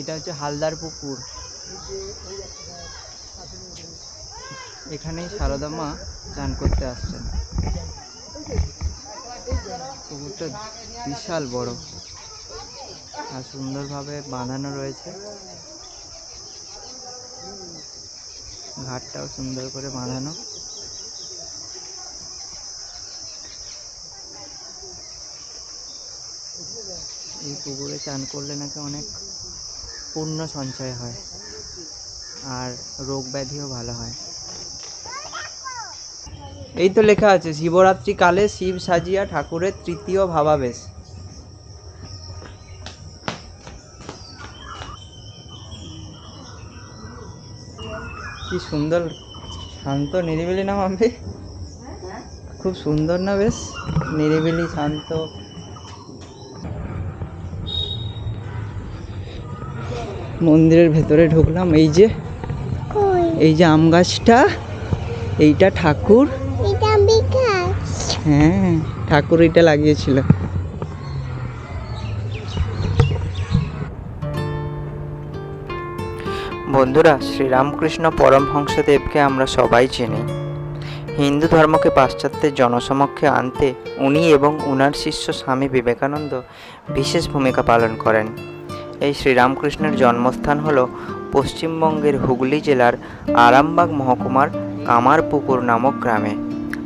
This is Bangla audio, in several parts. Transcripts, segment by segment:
এটা হচ্ছে হালদার পুকুর। এখানেই সারদা মা চান করতে আসছেন। পুকুরটা বিশাল বড় আর সুন্দরভাবে বাঁধানো রয়েছে। ঘাটটাও সুন্দর করে বাঁধানো। এই পুকুরে চান করলে নাকি অনেক পুণ্য সঞ্চয় হয়। আর রোগ ব্যাধিও ভালো হয়। এই তো লেখা আছে শিবরাত্রি কালে শিব সাজিয়া ঠাকুরের তৃতীয় ভাবাবেশ। কি সুন্দর শান্ত নিরিবিলি না মাম্পি? খুব সুন্দর না বেশ? নিরিবিলি শান্ত। মন্দিরের ভেতরে ঢুকলাম এই যে এই যে আম গাছটা এইটা ঠাকুর। হ্যাঁ ঠাকুর এটা লাগিয়েছিল। বন্ধুরা শ্রীরামকৃষ্ণ পরমহংসদেবকে আমরা সবাই চিনি। হিন্দু ধর্মকে পাশ্চাত্যের জনসমক্ষে আনতে উনি এবং উনার শিষ্য স্বামী বিবেকানন্দ বিশেষ ভূমিকা পালন করেন। এই শ্রীরামকৃষ্ণের জন্মস্থান হল পশ্চিমবঙ্গের হুগলি জেলার আরামবাগ মহকুমার কামারপুকুর নামক গ্রামে।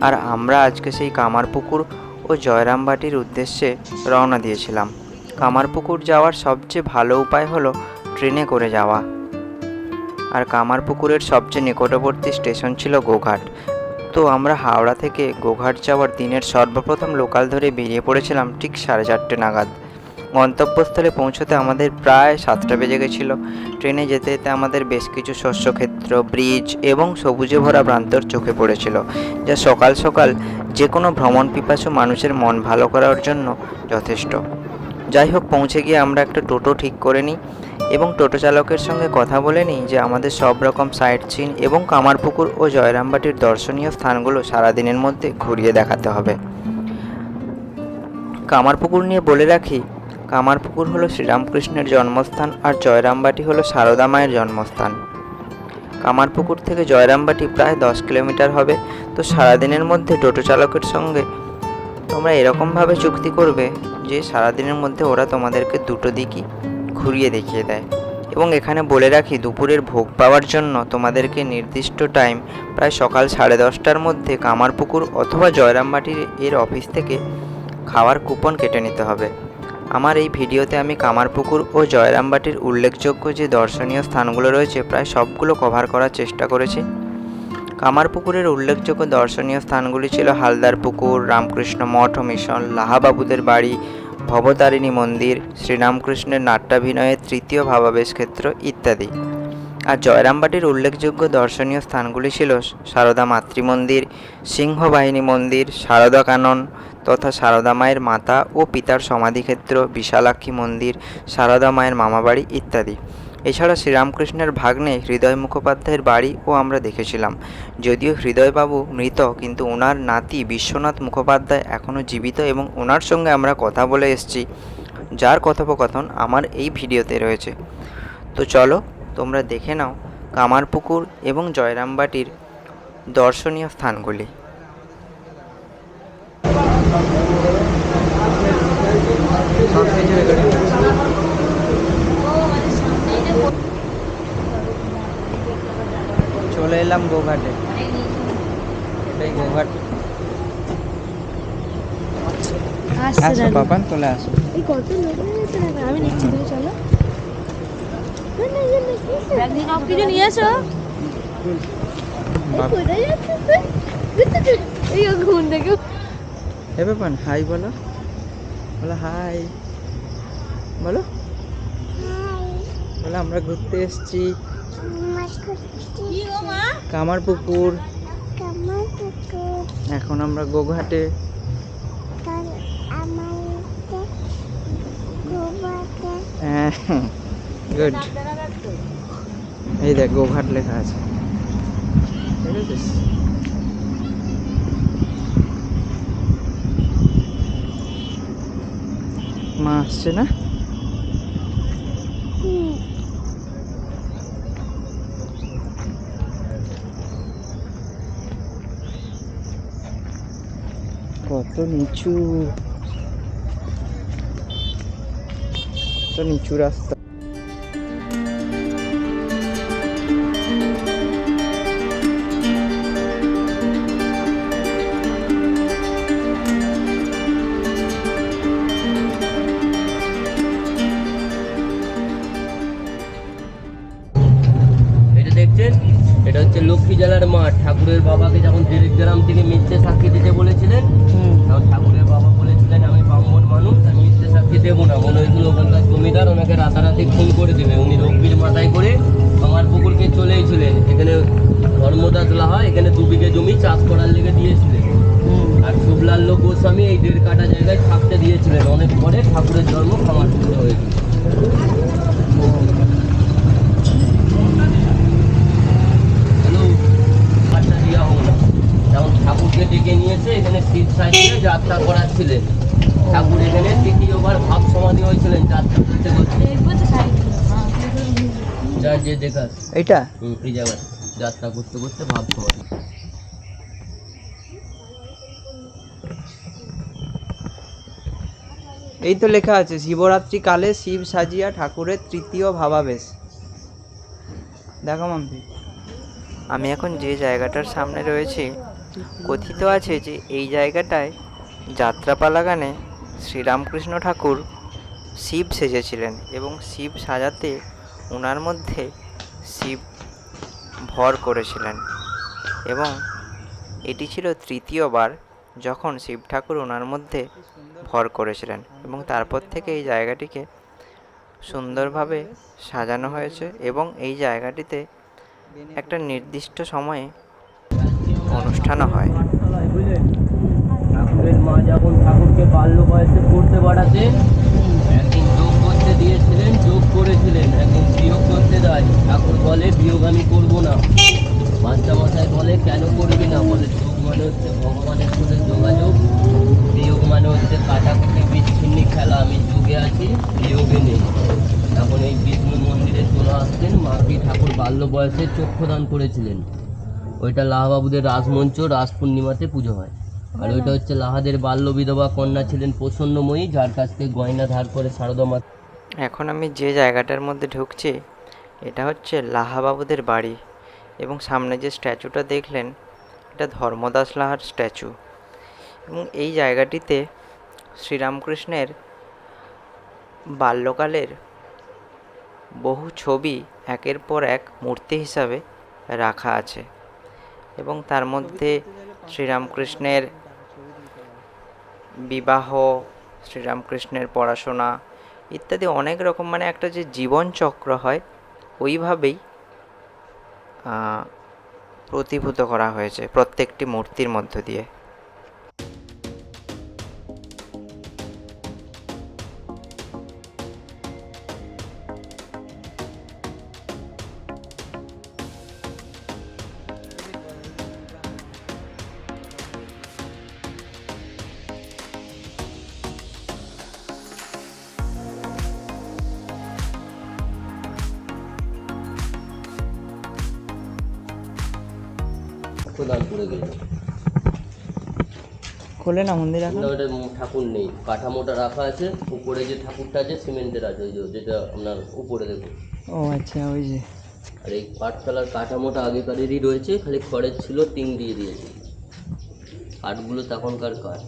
আর আমরা আজকে সেই কামারপুকুর ও জয়রামবাটির উদ্দেশ্যে রওনা দিয়েছিলাম। কামারপুকুর যাওয়ার সবচেয়ে ভালো উপায় হলো ট্রেনে করে যাওয়া। আর কামারপুকুরের সবচেয়ে নিকটবর্তী স্টেশন ছিল গোঘাট। তো আমরা হাওড়া থেকে গোঘাট যাওয়ার দিনের সর্বপ্রথম লোকাল ধরে বেরিয়ে পড়েছিলাম ঠিক সাড়ে চারটে নাগাদ। গন্তব্যস্থলে পৌঁছতে আমাদের প্রায় সাতটা বেজে গেছিল। ট্রেনে যেতে যেতে আমাদের বেশ কিছু শস্যক্ষেত্র ব্রিজ এবং সবুজে ভরা প্রান্তর চোখে পড়েছিল, যা সকাল সকাল যে কোনো ভ্রমণ পিপাসু মানুষের মন ভালো করার জন্য যথেষ্ট। যাই হোক, পৌঁছে গিয়ে আমরা একটা টোটো ঠিক করে নিই এবং টোটো চালকের সঙ্গে কথা বলে নিই যে আমাদের সব রকম সাইট সিন এবং কামারপুকুর ও জয়রামবাটির দর্শনীয় স্থানগুলো সারাদিনের মধ্যে ঘুরিয়ে দেখাতে হবে। কামারপুকুর নিয়ে বলে রাখি কামারপুকুর হলো শ্রীরামকৃষ্ণের জন্মস্থান আর জয়রামবাটি হলো সারদা মায়ের জন্মস্থান। কামারপুকুর থেকে জয়রামবাটি প্রায় দশ কিলোমিটার হবে। তো সারাদিনের মধ্যে টোটো চালকের সঙ্গে তোমরা এরকমভাবে চুক্তি করবে যে সারাদিনের মধ্যে ওরা তোমাদেরকে দুটো দিকই ঘুরিয়ে দেখিয়ে দেয়। এবং এখানে বলে রাখি, দুপুরের ভোগ পাওয়ার জন্য তোমাদেরকে নির্দিষ্ট টাইম প্রায় সকাল সাড়ে দশটার মধ্যে কামারপুকুর অথবা জয়রামবাটির এর অফিস থেকে খাওয়ার কুপন কেটে নিতে হবে। আমার এই ভিডিওতে আমি কামারপুকুর ও জয়রামবাটির উল্লেখযোগ্য যে দর্শনীয় স্থানগুলো রয়েছে, প্রায় সবগুলো কভার করার চেষ্টা করেছি। কামারপুকুরের উল্লেখযোগ্য দর্শনীয় স্থানগুলি ছিল হালদার পুকুর, রামকৃষ্ণ মঠ ও মিশন, লাহাবাবুদের বাড়ি, ভবতারিণী মন্দির, শ্রীরামকৃষ্ণের নাট্যাভিনয়ের তৃতীয় ভাবাবেশ ক্ষেত্র ইত্যাদি। আর জয়রামবাটির উল্লেখযোগ্য দর্শনীয় স্থানগুলি ছিল সারদা মাতৃমন্দির, সিংহবাহিনী মন্দির, সারদা কানন তথা সারদা মায়ের মাতা ও পিতার সমাধিক্ষেত্র, বিশালাক্ষী মন্দির, সারদা মায়ের মামাবাড়ি ইত্যাদি। এছাড়া শ্রীরামকৃষ্ণের ভাগ্নে হৃদয় মুখোপাধ্যায়ের বাড়িও আমরা দেখেছিলাম। যদিও হৃদয়বাবু মৃত, কিন্তু ওনার নাতি বিশ্বনাথ মুখোপাধ্যায় এখনও জীবিত এবং ওনার সঙ্গে আমরা কথা বলে এসেছি, যার কথোপকথন আমার এই ভিডিওতে রয়েছে। তো চলো, তোমরা দেখে নাও কামারপুকুর এবং জয়রামবাটির দর্শনীয় স্থানগুলি চলে এলাম গোঘাটে। এটাই গোঘাট। আসো পাপান চলে আসো। এই কত লোক আমি নিচ্ছি তুমি চলো। কিছু নিয়ে এসো। এ হাই বলো। বলো হাই। বলো। বলো আমরা ঘুরতে এসেছি। কি গো মা কামারপুকুর। এখন আমরা গোঘাটে। হ্যাঁ গুড এই দেখ, গোঘাট লেখা আছে। মা আসছে না? কত নিচু কত নিচু রাস্তা এটা খুন করে দেবে। উনি রব্বির মাথায় করে আমার পুকুরকে চলেই চলেইছিলেন এখানে ধর্মদাস হয় এখানে দু বিঘে জমি চাষ করার লেগে দিয়েছিলেন। আর শুভলাল গোস্বামী এই দেড় কাটা জায়গায় থাকতে দিয়েছিলেন। অনেক পরে ঠাকুরের জন্ম খামার পুকুরে হয়েছিল হ্যালো দিয়া হোক যেমন ঠাকুরকে ডেকে নিয়েছে এখানে শীত সাজিয়ে যাত্রা করাচ্ছিলেন। ঠাকুর এখানে তৃতীয়বার ভাব সমাধি হয়েছিলেন সাইড যা যে দেখাস হুম, এই জায়গায়। যাত্রা করতে করতে ভাব সমাধি। এই তো লেখা আছে শিবরাত্রি কালে শিব সাজিয়া ঠাকুরের তৃতীয় ভাবাবেশ। দেখো মাম্পি আমি এখন যে জায়গাটার সামনে রয়েছি কথিত আছে যে এই জায়গাটায় যাত্রাপালা গানে শ্রীরামকৃষ্ণ ঠাকুর শিব সেজেছিলেন এবং শিব সাজাতে ওনার মধ্যে শিব ভর করেছিলেন। এবং এটি ছিল তৃতীয়বার যখন শিব ঠাকুর ওনার মধ্যে ভর করেছিলেন এবং তারপর থেকে এই জায়গাটিকে সুন্দরভাবে সাজানো হয়েছে এবং এই জায়গাটিতে একটা নির্দিষ্ট সময়ে অনুষ্ঠানও হয়। ঠাকুরের মা যখন ঠাকুরকে বাল্য বয়সে পড়তে বাড়াতেন একদিন যোগ করতে দিয়েছিলেন, যোগ করেছিলেন। একদিন বিয়োগ করতে দেয় ঠাকুর বলে, বিয়োগ আমি করব না। মাস্টার মশাই বলে, কেন করবি না? বলে, যোগ মানে হচ্ছে ভগবানের সাথে যোগাযোগ। বিয়োগ মানে হচ্ছে কাটাকুটি, বিচ্ছিন্ন খেলা। আমি যোগে আছি, বিয়োগে নেই। তখন এই বিষ্ণু মন্দিরে চলে আসতেন মাকে ঠাকুর বাল্য বয়সে চক্ষুদান করেছিলেন? ওইটা লাহাবাবুদের রাজমঞ্চ রাস পূর্ণিমাতে পুজো হয়। আর ওইটা হচ্ছে লাহাদের বাল্য বিধবা কন্যা ছিলেন প্রসন্নময়ী, যার কাছ থেকে গয়না ধার করে সারদা মা এখন আমি যে জায়গাটার মধ্যে ঢুকছি, এটা হচ্ছে লাহাবাবুদের বাড়ি। এবং সামনে যে স্ট্যাচুটা দেখলেন, এটা ধর্মদাস লাহার স্ট্যাচু। এবং এই জায়গাটিতে শ্রীরামকৃষ্ণের বাল্যকালের বহু ছবি একের পর এক মূর্তি হিসাবে রাখা আছে। এবং তার মধ্যে শ্রীরামকৃষ্ণের বিবাহ, শ্রীরামকৃষ্ণের পড়াশোনা ইত্যাদি অনেক রকম মানে একটা যে জীবন চক্র হয়, ওইভাবেই প্রতিভূত করা হয়েছে প্রত্যেকটি মূর্তির মধ্য দিয়ে। গেল। খোলে না মন্দির না, ওটা ঠাকুর নেই। কাঠামোটা রাখা আছে উপরে যে ঠাকুরটা আছে সিমেন্টের আছে ওই যে যেটা আপনার উপরে দেখুন। ও আচ্ছা ওই যে। আর এই পাটতলার কাঠামোটা আগেকারেরই রয়েছে খালি খড়ের ছিল টিন দিয়ে দিয়েছে। কাঠগুলো তখনকার কাঠ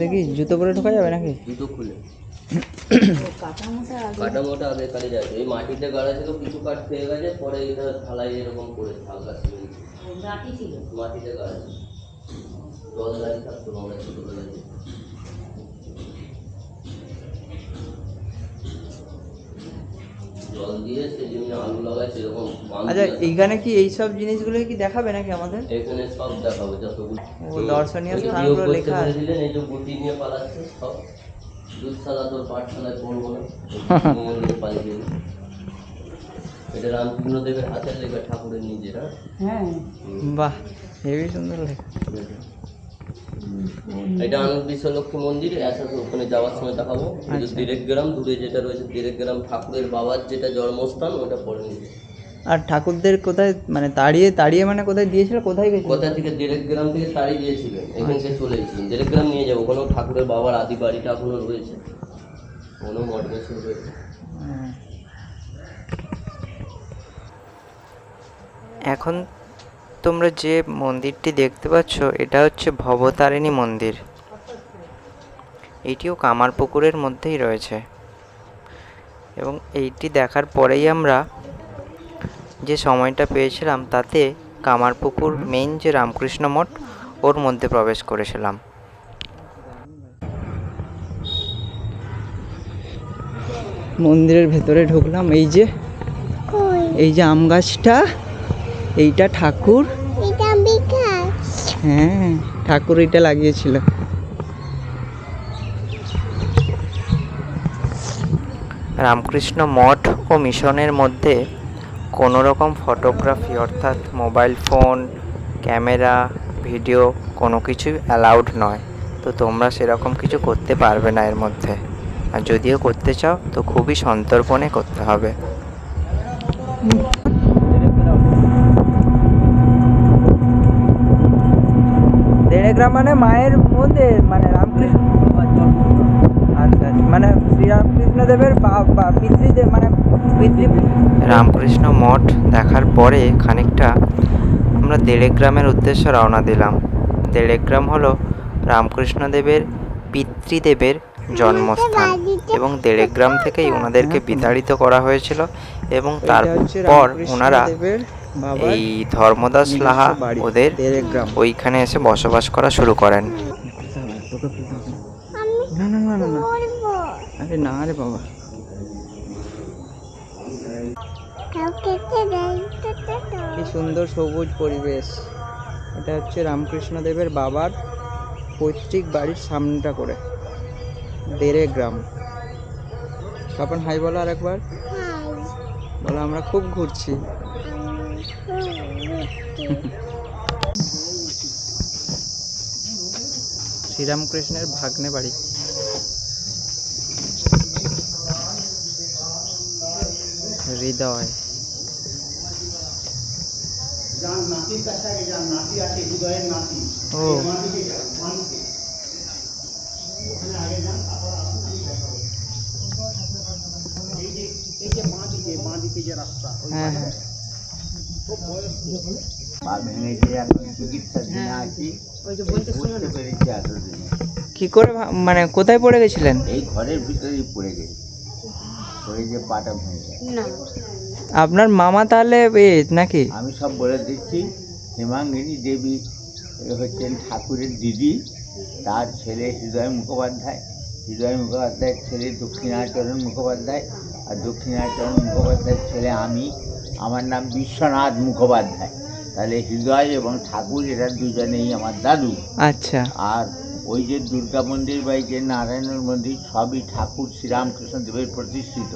দেখি জুতো পরে ঢোকা যাবে নাকি? জুতো খুলে। কাঠামোটা আগে যাচ্ছে। এই মাটিতে গাড়া ছিল কিছু কাঠ গেছে পরে এটা ঢালাই এরকম করে হালকা সিমেন্ট মাটিতে গাড়া ছিল। জল থাকতো না আচ্ছা এইখানে কি এই সব জিনিসগুলো কি দেখাবে নাকি আমাদের? এখানে সব দেখাবো যতগুলো দর্শনীয় স্থানগুলো লেখা আছে। এই যে গুটি নিয়ে পালাচ্ছে সব। দুধশালা তোর পাঠশালায় পড়ব না। মন্দিরে পালিয়ে গেল এটা রামকৃষ্ণ হাতের লেখা ঠাকুরের নিজের হ্যাঁ? বাহ হেবি সুন্দর লেখা। এটা আনন্দ বিশ্বলক্ষ্মী মন্দির আসা ওখানে যাওয়ার সময় দেখাবো। আচ্ছা। দিরেক গ্রাম দূরে যেটা রয়েছে দিরেক গ্রাম ঠাকুরের বাবার যেটা জন্মস্থান ওটা পড়ে নিবে। আর ঠাকুরদের কোথায় মানে তাড়িয়ে তাড়িয়ে মানে কোথায় দিয়েছিল? কোথায় গেছিল? কোথা থেকে? দেড়েক গ্রাম থেকে তাড়ি দিয়েছিলেন এখানকে চলে এসেছিলেন দেড়েক গ্রাম নিয়ে যাব। ওখানেও ঠাকুরের বাবার আদি বাড়িটা এখনও রয়েছে। কোনো মডেলেশন রয়েছে। এখন তোমরা যে মন্দিরটি দেখতে পাচ্ছ এটা হচ্ছে ভবতারিণী মন্দির। এটিও কামারপুকুরের মধ্যেই রয়েছে। এবং এইটি দেখার পরেই আমরা যে সময়টা পেয়েছিলাম তাতে কামারপুকুর মেইন যে রামকৃষ্ণ মঠ ওর মধ্যে প্রবেশ করেছিলাম। মন্দিরের ভেতরে ঢুকলাম এই যে এই যে আম গাছটা এইটা ঠাকুর। হ্যাঁ ঠাকুর এটা লাগিয়েছিল। রামকৃষ্ণ মঠ ও মিশনের মধ্যে কোনো রকম ফটোগ্রাফি অর্থাৎ মোবাইল ফোন ক্যামেরা ভিডিও কোনো কিছুই অ্যালাউড নয় তো তোমরা সেরকম কিছু করতে পারবে না এর মধ্যে আর যদিও করতে চাও, তো খুবই সন্তর্পণে করতে হবে মানে মায়ের মধ্যে মানে। মানে শ্রীরামকৃষ্ণ দেবের পিতৃদেব মানে পিতৃ রামকৃষ্ণ মঠ দেখার পরে খানিকটা আমরা দেড়ে গ্রামের উদ্দেশ্যে রওনা দিলাম। দেড়ে গ্রাম হলো রামকৃষ্ণ দেবের পিতৃদেবের জন্মস্থান এবং দেড়ে গ্রাম থেকেই ওনাদেরকে বিতাড়িত করা হয়েছিল এবং তারপর ওনারা এই ধর্মদাস লাহা ওদের ওইখানে এসে বসবাস করা শুরু করেন। না না না না। আরে না রে বাবা। কি সুন্দর সবুজ পরিবেশ। এটা হচ্ছে রামকৃষ্ণ দেবের বাবার পৈতৃক বাড়ির সামনেটা করে। দেড়ে গ্রাম। তখন হাই বলো আর একবার বলো আমরা খুব ঘুরছি। শ্রীরামকৃষ্ণের ভাগ্নে বাড়ি। হৃদয়। ও। হ্যাঁ হ্যাঁ। কি করে মানে কোথায় পড়ে গেছিলেন? এই ঘরের ভিতরেই পড়ে গেছে। পড়ে যে পাটা ভেঙে আপনার মামা তাহলে এ নাকি? আমি সব বলে দিচ্ছি হেমাঙ্গিনী দেবী হচ্ছেন ঠাকুরের দিদি তার ছেলে হৃদয় মুখোপাধ্যায়। হৃদয় মুখোপাধ্যায়ের ছেলে দক্ষিণাচরণ মুখোপাধ্যায় আর দক্ষিণাচরণ মুখোপাধ্যায়ের ছেলে আমি। আমার নাম বিশ্বনাথ মুখোপাধ্যায়। তাহলে হৃদয় এবং ঠাকুর এরা দুজনেই আমার দাদু। আচ্ছা। আর ওই যে দুর্গা মন্দির বা এই যে নারায়ণের মন্দির সবই ঠাকুর শ্রীরামকৃষ্ণ দেবের প্রতিষ্ঠিত।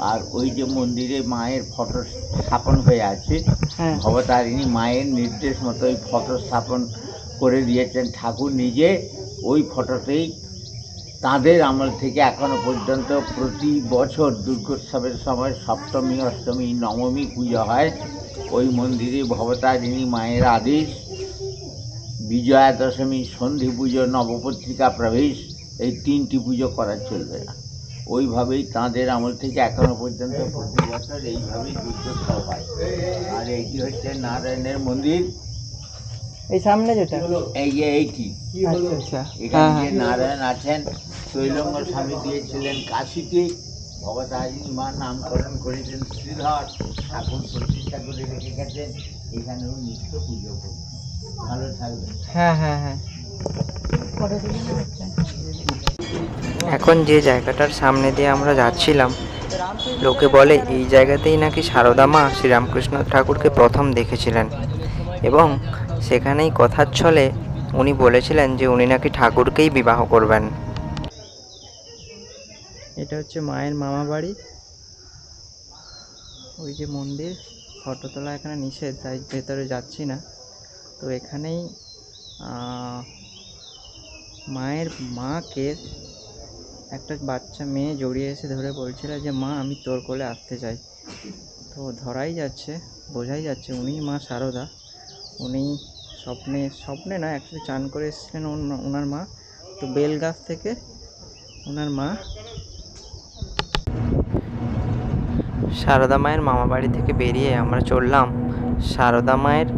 আর ওই যে মন্দিরে মায়ের ফটো স্থাপন হয়ে আছে হ্যাঁ। ভবতারিণী মায়ের নির্দেশ মতো ওই ফটো স্থাপন করে দিয়েছেন ঠাকুর নিজে। ওই ফটোতেই তাঁদের আমল থেকে এখনও পর্যন্ত প্রতি বছর দুর্গোৎসবের সময় সপ্তমী অষ্টমী নবমী পুজো হয়। ওই মন্দিরে ভবতারিণী মায়ের আদেশ বিজয়া দশমী সন্ধি পুজো নবপত্রিকা প্রবেশ এই তিনটি পুজো করা চলবে না। ওইভাবেই তাঁদের আমল থেকে এখনও পর্যন্ত প্রতি বছর এইভাবেই দুর্গোৎসব হয়। আর এইটি হচ্ছে নারায়ণের মন্দির। এই সামনে যেটা? এই যে এইটি। আচ্ছা আচ্ছা। এখানে হ্যাঁ যে নারায়ণ আছেন শৈলঙ্গ স্বামী দিয়েছিলেন কাশিতে। ভবতারিণী মা নামকরণ করেছেন শ্রীধর। ঠাকুর প্রতিষ্ঠা করে রেখে গেছেন। এখানেও নিত্য পুজো করবেন। ভালো হ্যাঁ হ্যাঁ হ্যাঁ। এখন যে জায়গাটার সামনে দিয়ে আমরা যাচ্ছিলাম লোকে বলে এই জায়গাতেই নাকি সারদা মা শ্রীরামকৃষ্ণ ঠাকুরকে প্রথম দেখেছিলেন এবং সেখানেই কথার ছলে উনি বলেছিলেন যে উনি নাকি ঠাকুরকেই বিবাহ করবেন। এটা হচ্ছে মায়ের মামা বাড়ি। ওই যে মন্দির ফটো তোলা এখানে নিষেধ তাই ভেতরে যাচ্ছি না। তো এখানেই মায়ের, মাকে একটা বাচ্চা, মেয়ে জড়িয়ে এসে ধরে বলছিল যে, মা, আমি তোর কোলে আসতে চাই। তো ধরাই যাচ্ছে, বোঝাই যাচ্ছে উনি মা সারদা। উনি স্বপ্নে স্বপ্নে না অ্যাকচুয়ালি চান করে এসেছিলেন ওনার মা। তো বেল গাছ থেকে ওনার মা সারদা মায়ের মামা বাড়ি থেকে বেরিয়ে আমরা চললাম সারদা মায়ের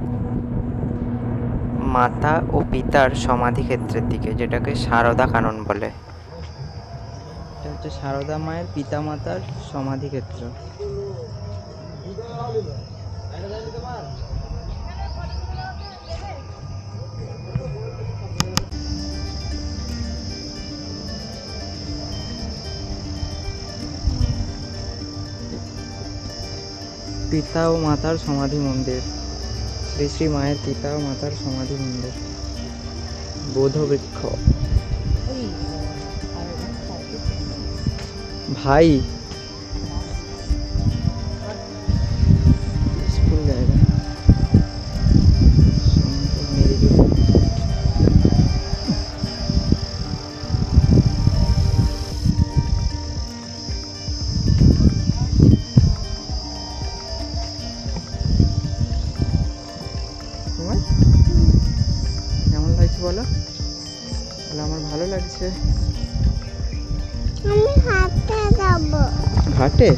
মাতা ও পিতার সমাধি ক্ষেত্রের দিকে, যেটাকে সারদা কানন বলে। এটা হচ্ছে সারদা মায়ের পিতা মাতার সমাধি ক্ষেত্র পিতা ও মাতার সমাধি মন্দির। শ্রী শ্রী মায়ের পিতা ও মাতার সমাধি মন্দির। বোধবৃক্ষ। ভাই আছে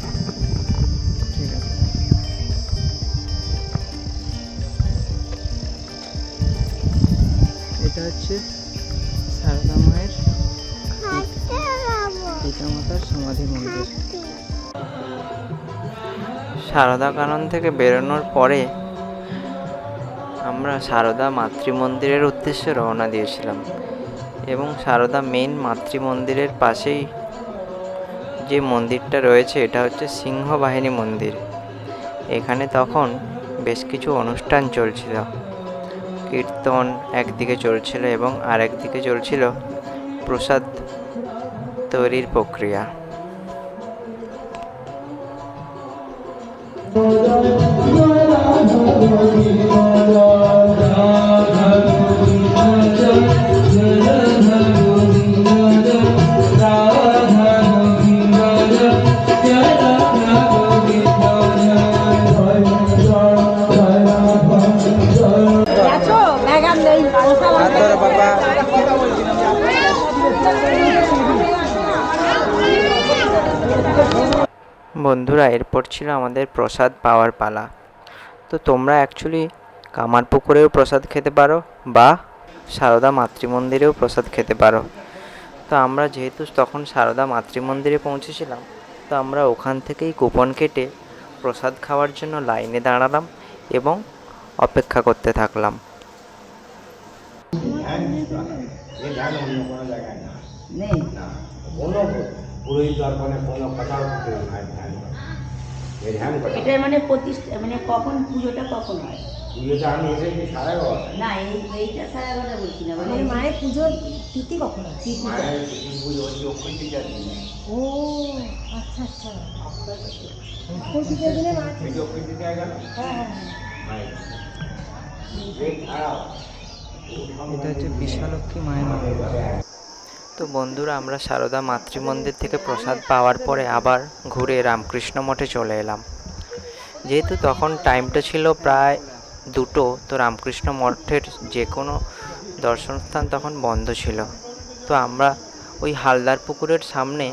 এটা হচ্ছে সারদা মায়ের পিতামাতার সমাধি মন্দির। সারদা কানন থেকে বেরোনোর পরে আমরা সারদা মাতৃ মন্দিরের উদ্দেশ্যে রওনা দিয়েছিলাম এবং সারদা মেন মাতৃ মন্দিরের পাশেই যে মন্দিরটা রয়েছে, এটা হচ্ছে সিংহবাহিনী মন্দির। এখানে তখন বেশ কিছু অনুষ্ঠান চলছিল। কীর্তন একদিকে চলছিল এবং আরেকদিকে চলছিল প্রসাদ তৈরির প্রক্রিয়া। ছিল আমাদের প্রসাদ পাওয়ার পালা। তো তোমরা অ্যাকচুয়ালি কামারপুকুরেও প্রসাদ খেতে পারো বা সারদা মাতৃমন্দিরেও প্রসাদ খেতে পারো। তো আমরা যেহেতু তখন সারদা মাতৃমন্দিরে পৌঁছেছিলাম তো আমরা ওখান থেকেই কুপন কেটে প্রসাদ খাওয়ার জন্য লাইনে দাঁড়ালাম এবং অপেক্ষা করতে থাকলাম। পুরোহিত দর্পণে কোনো কথা এটা মানে প্রতিষ্ঠা মানে কখন পুজোটা কখন হয়? পুজোতে আমি এসেছি সাড়ে এগারোটা না এই এইটা বলছি না মানে মায়ের পুজোর তিথি কখন আছে তিথিটা। মায়ের তিথি পুজো হচ্ছে অক্ষয় তৃতীয়ার দিনে। ও আচ্ছা আচ্ছা। অক্ষয় তৃতীয়ার দিনে মা অক্ষয় তৃতীয়া গেল? হ্যাঁ হ্যাঁ। এটা হচ্ছে বিশালক্ষী মায়ের মন্দির। তো বন্ধুরা, আমরা সারদা মাতৃমন্দির থেকে প্রসাদ পাওয়ার পরে আবার ঘুরে রামকৃষ্ণ মঠে চলে এলাম। যেহেতু তখন টাইমটা ছিল প্রায় দুটো, তো রামকৃষ্ণ মঠের যে কোনো দর্শন স্থান তখন বন্ধ ছিল। তো আমরা ওই হালদার পুকুরের সামনে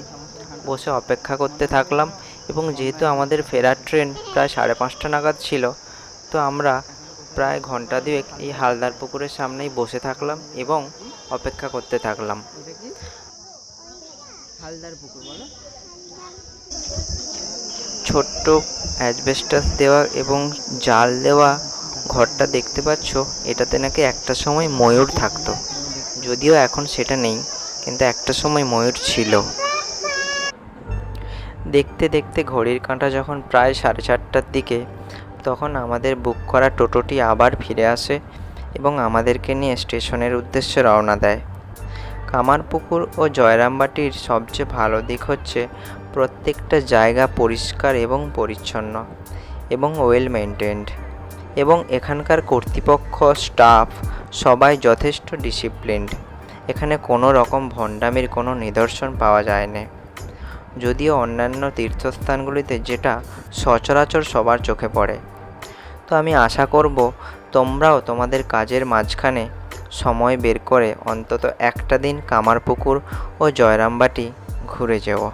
বসে অপেক্ষা করতে থাকলাম এবং যেহেতু আমাদের ফেরার ট্রেন প্রায় সাড়ে পাঁচটা নাগাদ ছিল, তো আমরা প্রায় ঘণ্টা দুয়েক এই হালদার পুকুরের সামনেই বসে থাকলাম এবং অপেক্ষা করতে থাকলাম। হালদার পুকুর, বলো। ছোট্ট অ্যাজবেস্টাস দেওয়া এবং জাল দেওয়া ঘরটা দেখতে পাচ্ছ, এটাতে নাকি একটা সময় ময়ূর থাকতো। যদিও এখন সেটা নেই, কিন্তু একটা সময় ময়ূর ছিল। দেখতে দেখতে ঘড়ির কাঁটা যখন প্রায় সাড়ে চারটার দিকে, তখন আমাদের বুক করা টোটোটি আবার ফিরে আসে এবং আমাদেরকে নিয়ে স্টেশনের উদ্দেশ্যে রওনা দেয়। কামারপুকুর ও জয়রামবাটির সবচেয়ে ভালো দিক হচ্ছে প্রত্যেকটা জায়গা পরিষ্কার এবং পরিচ্ছন্ন এবং ওয়েল মেনটেন্ড এবং এখানকার কর্তৃপক্ষ স্টাফ সবাই যথেষ্ট ডিসিপ্লিনড এখানে কোনো রকম ভণ্ডামির কোনো নিদর্শন পাওয়া যায় না যদিও অন্যান্য তীর্থস্থানগুলিতে যেটা সচরাচর সবার চোখে পড়ে। তো আমি আশা করব তোমরাও তোমাদের কাজের মাঝখানে সময় বের করে অন্তত একটা দিন কামারপুকুর ও জয়রামবাটি ঘুরে যেও।